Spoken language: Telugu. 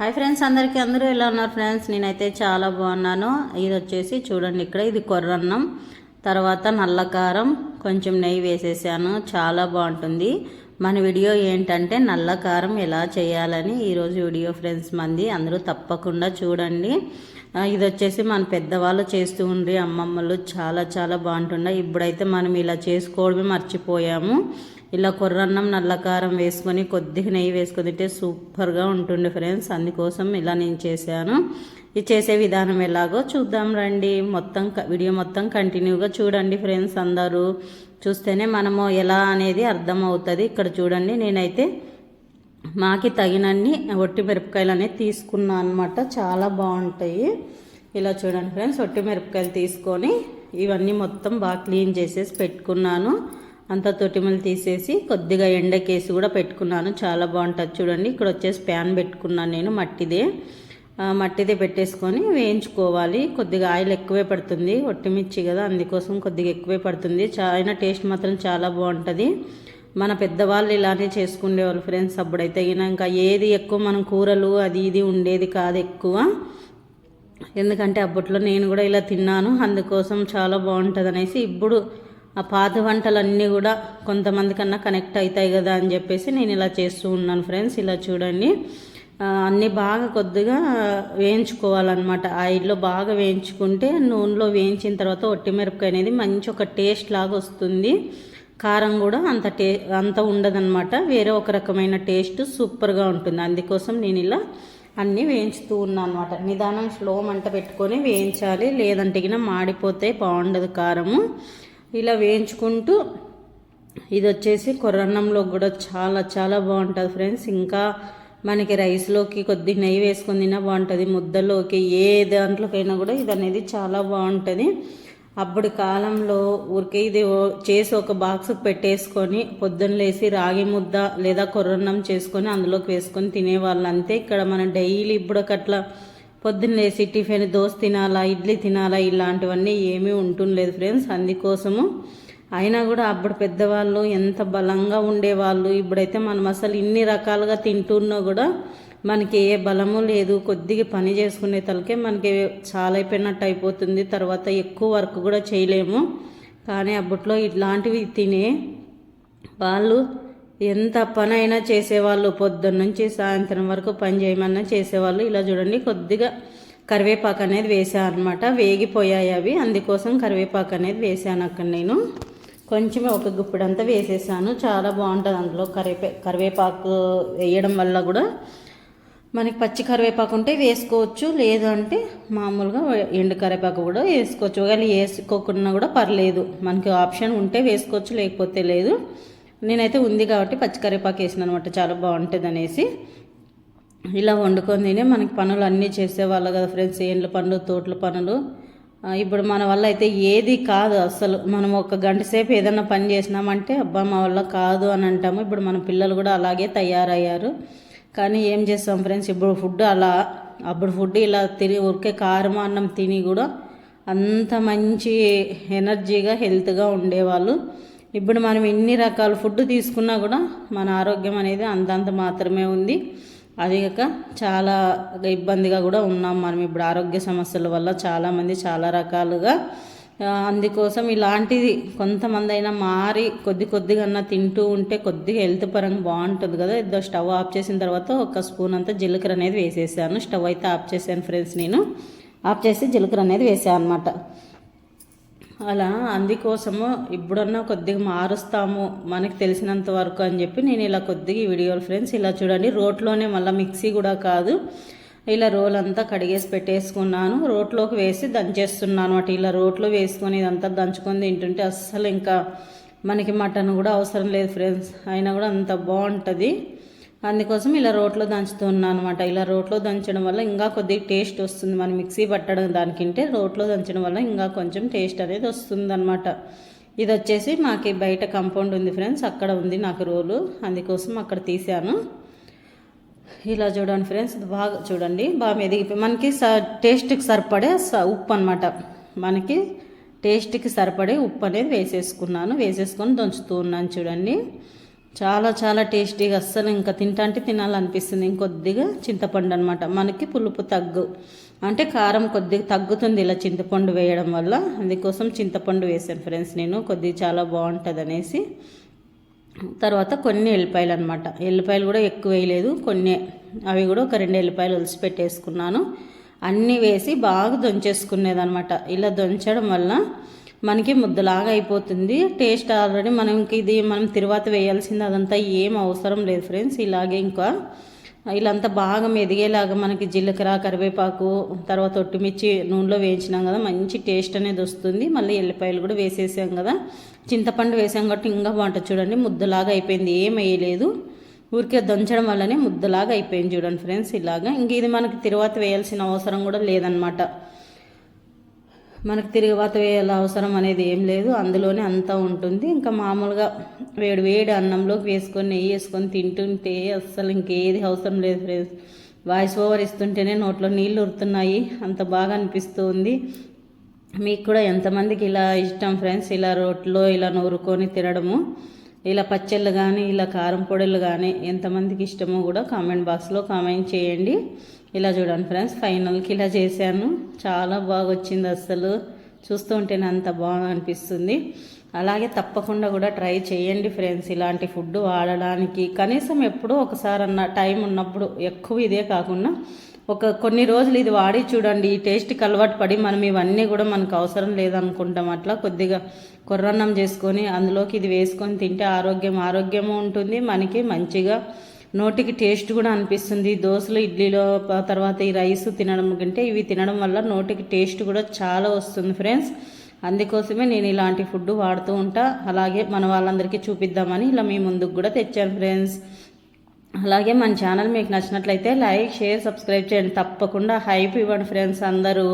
హాయ్ ఫ్రెండ్స్ అందరికీ అందరూ ఎలా ఉన్నారు ఫ్రెండ్స్? నేనైతే చాలా బాగున్నాను. ఇది వచ్చేసి చూడండి ఇక్కడ ఇది కొర్రన్నం. తర్వాత నల్ల కారం కొంచెం నెయ్యి వేసేసాను. చాలా బాగుంటుంది. మన వీడియో ఏంటంటే నల్ల కారం ఎలా చేయాలని ఈరోజు వీడియో ఫ్రెండ్స్ మంది. అందరూ తప్పకుండా చూడండి. ఇది వచ్చేసి మన పెద్దవాళ్ళు చేస్తూ ఉండ్రి అమ్మమ్మలు. చాలా చాలా బాగుంటుండే. ఇప్పుడైతే మనం ఇలా చేసుకోవడమే మర్చిపోయాము. ఇలా కొర్రన్నం నల్లకారం వేసుకొని కొద్దిగా నెయ్యి వేసుకొని తింటే సూపర్గా ఉంటుండే ఫ్రెండ్స్. అందుకోసం ఇలా నేను చేశాను. ఇది చేసే విధానం ఎలాగో చూద్దాం రండి. మొత్తం క- వీడియో మొత్తం కంటిన్యూగా చూడండి ఫ్రెండ్స్ అందరూ. చూస్తేనే మనము ఎలా అనేది అర్థమవుతుంది. ఇక్కడ చూడండి నేనైతే మాకి తగినన్ని ఒట్టి మిరపకాయలు అనేది తీసుకున్నాను అనమాట చాలా బాగుంటాయి. ఇలా చూడండి ఫ్రెండ్స్ ఒట్టి మిరపకాయలు తీసుకొని ఇవన్నీ మొత్తం బాగా క్లీన్ చేసేసి పెట్టుకున్నాను. అంతా తొట్టిమలు తీసేసి కొద్దిగా ఎండకేసి కూడా పెట్టుకున్నాను. చాలా బాగుంటుంది చూడండి. ఇక్కడ వచ్చేసి ప్యాన్ పెట్టుకున్నాను నేను మట్టిదే. మట్టిదే పెట్టేసుకొని వేయించుకోవాలి. కొద్దిగా ఆయిల్ ఎక్కువే పడుతుంది. ఒట్టిమిర్చి కదా అందుకోసం కొద్దిగా ఎక్కువే పడుతుంది. చాలా టేస్ట్ మాత్రం చాలా బాగుంటుంది. మన పెద్దవాళ్ళు ఇలానే చేసుకునేవాళ్ళు ఫ్రెండ్స్ అప్పుడైతే. గిన ఇంకా ఏది ఎక్కువ మనం కూరలు అది ఇది ఉండేది కాదు ఎక్కువ. ఎందుకంటే అప్పట్లో నేను కూడా ఇలా తిన్నాను. అందుకోసం చాలా బాగుంటుంది అనేసి ఇప్పుడు ఆ పాత వంటలన్నీ కూడా కొంతమంది కన్నా కనెక్ట్ అవుతాయి కదా అని చెప్పేసి నేను ఇలా చేస్తూ ఉన్నాను ఫ్రెండ్స్. ఇలా చూడండి. అన్నీ బాగా కొద్దిగా వేయించుకోవాలన్నమాట. ఆయిల్లో బాగా వేయించుకుంటే నూనెలో వేయించిన తర్వాత ఒట్టిమిరపకాయ అనేది మంచి ఒక టేస్ట్ లాగా వస్తుంది. కారం కూడా అంత టే అంత ఉండదన్నమాట. వేరే ఒక రకమైన టేస్ట్ సూపర్గా ఉంటుంది. అందుకోసం నేను ఇలా అన్నీ వేయించుతూ ఉన్నాను అనమాట నిదానం స్లో మంట పెట్టుకొని వేయించాలి. లేదంటే గిన మాడిపోతే బాగుండదు కారము. ఇలా వేయించుకుంటూ ఇది వచ్చేసి కొర్రన్నంలో కూడా చాలా చాలా బాగుంటుంది ఫ్రెండ్స్. ఇంకా మనకి రైస్లోకి కొద్ది నెయ్యి వేసుకొని తిన్నా బాగుంటుంది. ముద్దలోకి ఏ దాంట్లోకైనా కూడా ఇది అనేది చాలా బాగుంటుంది. అప్పుడు కాలంలో ఊరికే ఇది చేసి ఒక బాక్స్ పెట్టేసుకొని పొద్దున్న లేసి రాగి ముద్ద లేదా కొర్రన్నం చేసుకొని అందులోకి వేసుకొని తినేవాళ్ళు. అంతే ఇక్కడ మనం డైలీ ఇప్పుడు అట్లా పొద్దున్న లేచి టిఫిన్ దోశ తినాలా ఇడ్లీ తినాలా ఇలాంటివన్నీ ఏమీ ఉంటుండలేదు ఫ్రెండ్స్. అందుకోసము అయినా కూడా అప్పుడు పెద్దవాళ్ళు ఎంత బలంగా ఉండేవాళ్ళు ఇప్పుడైతే మనం అసలు ఇన్ని రకాలుగా తింటున్నా కూడా మనకి ఏ బలము లేదు. కొద్దిగా పని చేసుకునే తలకే మనకి చాలా అయిపోయినట్టు అయిపోతుంది. తర్వాత ఎక్కువ వర్క్ కూడా చేయలేము. కానీ అప్పట్లో ఇట్లాంటివి తినే వాళ్ళు ఎంత పనైనా చేసేవాళ్ళు పొద్దున్న నుంచి సాయంత్రం వరకు పని చేయమన్నా చేసేవాళ్ళు. ఇలా చూడండి కొద్దిగా కరివేపాకు అనేది వేసాను అనమాట వేగిపోయాయి అవి. అందుకోసం కరివేపాకు అనేది వేసాను అక్కడ నేను. కొంచెం ఒక గుప్పిడంతా వేసేసాను. చాలా బాగుంటుంది అందులో కరివే కరివేపాకు వేయడం వల్ల కూడా. మనకి పచ్చి కరివేపాకు ఉంటే వేసుకోవచ్చు. లేదు అంటే మామూలుగా ఎండు కరివేపాకు కూడా వేసుకోవచ్చు. ఒకవేళ వేసుకోకుండా కూడా పర్లేదు. మనకి ఆప్షన్ ఉంటే వేసుకోవచ్చు లేకపోతే లేదు. నేనైతే ఉంది కాబట్టి పచ్చి కరివేపాకు వేసిన అనమాట చాలా బాగుంటుంది అనేసి ఇలా వండుకొని తినే మనకి పనులు అన్నీ చేసేవాళ్ళు కదా ఫ్రెండ్స్ ఏండ్ల పనులు తోటల పనులు. ఇప్పుడు మన వల్ల అయితే ఏది కాదు అసలు. మనం ఒక గంట సేపు ఏదైనా పని చేసినామంటే అబ్బా మా వల్ల కాదు అని అంటాము. ఇప్పుడు మన పిల్లలు కూడా అలాగే తయారయ్యారు. కానీ ఏం చేస్తాం ఫ్రెండ్స్ ఇప్పుడు ఫుడ్ అలా అప్పుడు ఫుడ్ ఇలా తిని ఉరికే కారం అన్నం తిని కూడా అంత మంచి ఎనర్జీగా హెల్త్గా ఉండేవాళ్ళు. ఇప్పుడు మనం ఎన్ని రకాల ఫుడ్ తీసుకున్నా కూడా మన ఆరోగ్యం అనేది అంతంత మాత్రమే ఉంది. అది కాక చాలా ఇబ్బందిగా కూడా ఉన్నాం మనం. ఇప్పుడు ఆరోగ్య సమస్యల వల్ల చాలామంది చాలా రకాలుగా అందుకోసం ఇలాంటిది కొంతమంది అయినా మారి కొద్ది కొద్దిగా తింటూ ఉంటే కొద్దిగా హెల్త్ పరంగా బాగుంటుంది కదా. ఇద్దరు స్టవ్ ఆఫ్ చేసిన తర్వాత ఒక స్పూన్ అంతా జీలకర్ర అనేది వేసేసాను. స్టవ్ అయితే ఆఫ్ చేశాను ఫ్రెండ్స్ నేను. ఆఫ్ చేసి జీలకర్ర అనేది వేసాను అనమాట అలా అందుకోసము ఇప్పుడన్నా కొద్దిగా మారుస్తాము మనకు తెలిసినంత వరకు అని చెప్పి నేను ఇలా కొద్దిగా ఈ వీడియోలు ఫ్రెండ్స్ ఇలా చూడండి. రోట్లోనే మళ్ళీ మిక్సీ కూడా కాదు. ఇలా రోల్ అంతా కడిగేసి పెట్టేసుకున్నాను. రోట్లోకి వేసి దంచేస్తున్నాను అటు ఇలా రోట్లో వేసుకొని ఇదంతా దంచుకొని తింటుంటే అస్సలు ఇంకా మనకి మటన్ కూడా అవసరం లేదు ఫ్రెండ్స్. అయినా కూడా అంత బాగుంటుంది. అందుకోసం ఇలా రోట్లో దంచుతున్నాను అనమాట ఇలా రోట్లో దంచడం వల్ల ఇంకా కొద్దిగా టేస్ట్ వస్తుంది. మనం మిక్సీ పట్టడం దానికంటే రోట్లో దంచడం వల్ల ఇంకా కొంచెం టేస్ట్ అనేది వస్తుంది అనమాట ఇది వచ్చేసి మాకు బయట కంపౌండ్ ఉంది ఫ్రెండ్స్. అక్కడ ఉంది నాకు రోలు. అందుకోసం అక్కడ తీసాను ఇలా చూడండి ఫ్రెండ్స్. బాగా చూడండి. బాగా మెదిగిపోయి మనకి స టేస్ట్కి సరిపడే స ఉప్పు అనమాట మనకి టేస్ట్కి సరిపడే ఉప్పు అనేది వేసేసుకున్నాను. వేసేసుకొని దంచుతూ ఉన్నాను చూడండి. చాలా చాలా టేస్టీగా అస్సలు ఇంకా తింటా తినాలనిపిస్తుంది. ఇంకొద్దిగా చింతపండు అనమాట మనకి పులుపు తగ్గు. అంటే కారం కొద్దిగా తగ్గుతుంది ఇలా చింతపండు వేయడం వల్ల. అందుకోసం చింతపండు వేసాను ఫ్రెండ్స్ నేను. కొద్దిగా చాలా బాగుంటుంది అనేసి తర్వాత కొన్ని ఎల్లిపాయలు అనమాట ఎల్లిపాయలు కూడా ఎక్కువ వేయలేదు. కొన్ని అవి కూడా ఒక రెండు ఎల్లిపాయలు ఒలిసి పెట్టేసుకున్నాను. అన్నీ వేసి బాగా దొంచేసుకునేది అనమాట ఇలా దొంచడం వల్ల మనకి ముద్దలాగా అయిపోతుంది. టేస్ట్ ఆల్రెడీ మనం ఇంక ఇది మనం తిరువాత వేయాల్సింది అదంతా ఏం అవసరం లేదు ఫ్రెండ్స్. ఇలాగే ఇంకా ఇలాంతా బాగా మెదిగేలాగా మనకి జీలకర్ర కరివేపాకు తర్వాత ఒట్టిమిర్చి నూనెలో వేయించినాం కదా మంచి టేస్ట్ అనేది వస్తుంది. మళ్ళీ ఎల్లిపాయలు కూడా వేసేసాం కదా. చింతపండు వేసాం కాబట్టి ఇంకా బాగుంటుంది చూడండి. ముద్దలాగా అయిపోయింది. ఏం వేయలేదు. ఊరికే దంచడం వల్లనే ముద్దలాగా అయిపోయింది చూడండి ఫ్రెండ్స్. ఇలాగా ఇంక ఇది మనకి తిరువాత వేయాల్సిన అవసరం కూడా లేదనమాట మనకు తిరుగుబాత వేయాల అవసరం అనేది ఏం లేదు. అందులోనే అంతా ఉంటుంది. ఇంకా మామూలుగా వేడి వేడి అన్నంలోకి వేసుకొని నెయ్యి వేసుకొని తింటుంటే అస్సలు ఇంకేది అవసరం లేదు ఫ్రెండ్స్. వాయిస్ ఓవర్ ఇస్తుంటేనే నోట్లో నీళ్ళు ఉరుతున్నాయి. అంత బాగా అనిపిస్తుంది. మీకు కూడా ఎంతమందికి ఇలా ఇష్టం ఫ్రెండ్స్? ఇలా రోట్లో ఇలా నూరుకొని తినడము ఇలా పచ్చళ్ళు కానీ ఇలా కారం పొడులు కానీ ఎంతమందికి ఇష్టమో కూడా కామెంట్ బాక్స్లో కామెంట్ చేయండి. ఇలా చూడండి ఫ్రెండ్స్ ఫైనల్కి ఇలా చేశాను. చాలా బాగా వచ్చింది అసలు చూస్తూ ఉంటేనే అంత బాగా అనిపిస్తుంది. అలాగే తప్పకుండా కూడా ట్రై చేయండి ఫ్రెండ్స్ ఇలాంటి ఫుడ్ వాడడానికి. కనీసం ఎప్పుడో ఒకసారి అన్న టైం ఉన్నప్పుడు ఎక్కువ ఇదే కాకుండా ఒక కొన్ని రోజులు ఇది వాడి చూడండి. ఈ టేస్ట్కి అలవాటు పడి మనం ఇవన్నీ కూడా మనకు అవసరం లేదనుకుంటాం. అట్లా కొద్దిగా కొర్రన్నం చేసుకొని అందులోకి ఇది వేసుకొని తింటే ఆరోగ్యం ఆరోగ్యము ఉంటుంది. మనకి మంచిగా నోటికి టేస్ట్ కూడా అనిపిస్తుంది. దోశలు ఇడ్లీలో తర్వాత ఈ రైస్ తినడం కంటే ఇవి తినడం వల్ల నోటికి టేస్ట్ కూడా చాలా వస్తుంది ఫ్రెండ్స్. అందుకోసమే నేను ఇలాంటి ఫుడ్ వాడుతూ ఉంటా. అలాగే మన వాళ్ళందరికీ చూపిద్దామని ఇలా మీ ముందుకు కూడా తెచ్చాను ఫ్రెండ్స్. అలాగే మన ఛానల్ మీకు నచ్చినట్లయితే లైక్ షేర్ సబ్స్క్రైబ్ చేయండి. తప్పకుండా హైప్ ఇవ్వండి ఫ్రెండ్స్ అందరూ.